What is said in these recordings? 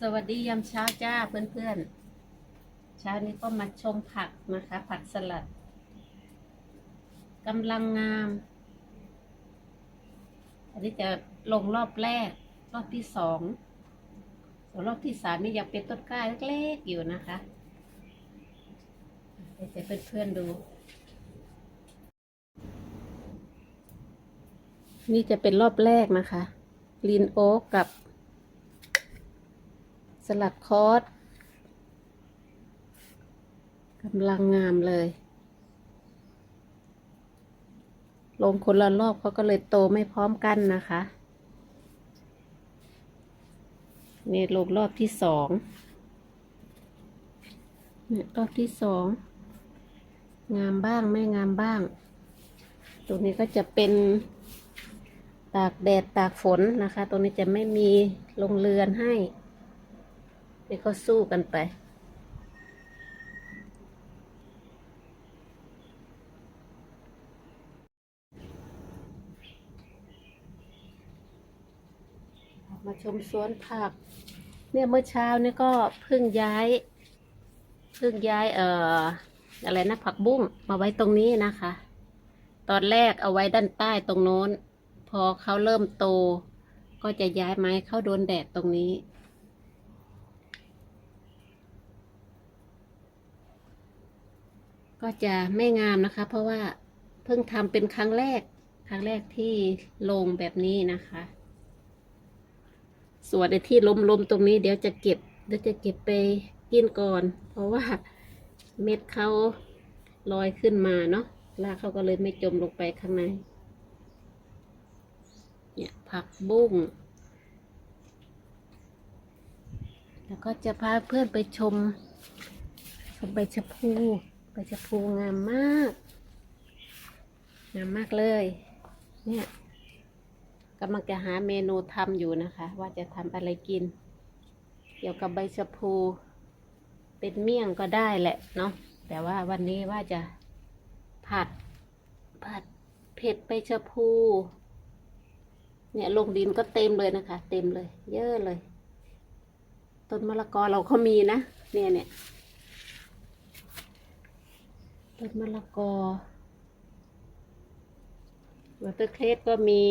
สวัสดียามเช้าจ้าเพื่อนๆ เช้านี้ก็มาชมผักนะคะ ผักสลัดกำลังงาม อันนี้จะลงรอบแรก รอบที่สองส่วนรอบที่สามนี่ยังเป็นต้นกล้าเล็กๆอยู่นะคะเดี๋ยวจะเพื่อนๆดู นี่จะเป็นรอบแรกนะคะลีนโอ๊กกับ สลัดคอสกำลังงามเลย ลงคนละรอบเขาก็เลยโตไม่พร้อมกันนะคะ นี่ลงรอบที่สองเนี่ยรอบที่สอง งามบ้างไม่งามบ้าง ตรงนี้ก็จะเป็นตากแดดตากฝนนะคะ ตรงนี้จะไม่มีลงเรือนให้ นี่ก็สู้กันไป มาชมสวนผัก เนี่ยเมื่อเช้าเนี่ยก็เพิ่งย้าย เพิ่งย้ายเอ่ออะไรนะผักบุ้งมาไว้ตรงนี้นะคะ ตอนแรกเอาไว้ด้านใต้ตรงโน้น พอเขาเริ่มโต ก็จะย้ายไม้เข้าโดนแดดตรงนี้ ก็จะไม่งามนะคะ เพราะว่าเพิ่งทำเป็นครั้งแรก ครั้งแรกที่ลงแบบนี้นะคะ ส่วนในที่ล้มๆตรงนี้เดี๋ยวจะเก็บเดี๋ยวจะเก็บไปกินก่อน เพราะว่าเม็ดเขาลอยขึ้นมาเนาะรากเขาก็เลยไม่จมลงไปข้างใน เนี่ยผักบุ้ง แล้วก็จะพาเพื่อนไปชมชมใบชะพู ใบชะพูงามมาก งามมากเลย เนี่ยกำลังจะหาเมนูทำอยู่นะคะ ว่าจะทำอะไรกิน เกี่ยวกับใบชะพูเป็นเมี่ยงก็ได้แหละเนาะแต่ว่าวันนี้ว่าจะผัดผัดเผ็ดใบชะพู เนี่ยลงดินก็เต็มเลยนะคะ เต็มเลย เยอะเลย ต้นมะละกอเราก็มีนะ เนี่ยเนี่ย ต้นมะละกอวัตเตอร์เครสก็มี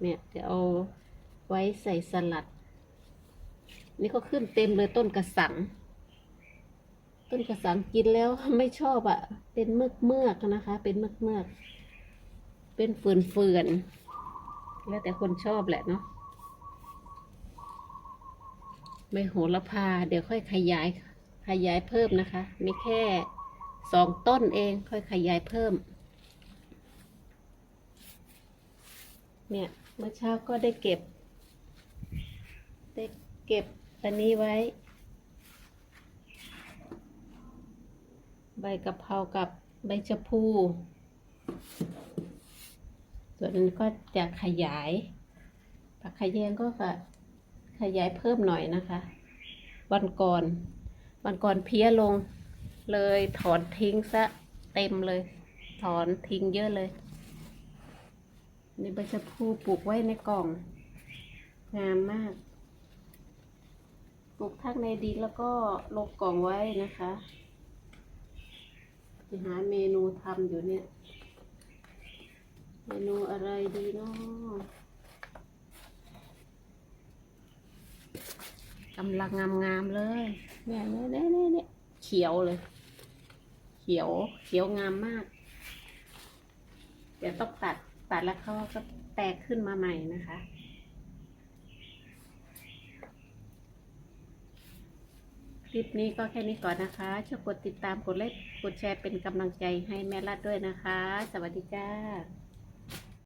เนี่ยจะเอาไว้ใส่สลัด นี่ก็ขึ้นเต็มเลยต้นกระสัง ต้นกระสังกินแล้วไม่ชอบอะ่ะ เป็นเมือกเมือกนะคะ เป็นเมือกเมือก เป็นเฟื่อนเฟื่อน แล้วแต่คนชอบแหละเนาะไม่โหระพา เดี๋ยวค่อยขยายขยายเพิ่มนะคะ มีแค่ สองต้นเองค่อยขยายเพิ่ม เนี่ยเมื่อเช้าก็ได้เก็บ ได้เก็บอันนี้ไว้ ใบกะเพรากับใบชะพูส่วนนั้นก็จะขยายผักขยงก็ค่ะขยายเพิ่มหน่อยนะคะ วันก่อน วันก่อนเพี้ยลง เลยถอนทิ้งซะเต็มเลย ถอนทิ้งเยอะเลย นี่ใบชะพูปลูกไว้ในกล่อง งามมาก ปลูกทั้งในดินแล้วก็ลงกล่องไว้นะคะจะหาเมนูทำอยู่เนี่ย เมนูอะไรดีเนาะกำลังงามๆเลย เนี่ยเนี่ยเนี่ยเนี่ยเนี่ยเขียวเลย เขียวเขียวงามมาก เดี๋ยวต้องตัดตัดแล้วเขาก็แตกขึ้นมาใหม่นะคะ คลิปนี้ก็แค่นี้ก่อนนะคะช่วยกดติดตามกดไลค์กดแชร์เป็นกำลังใจให้แม่รัดด้วยนะคะ สวัสดีจ้า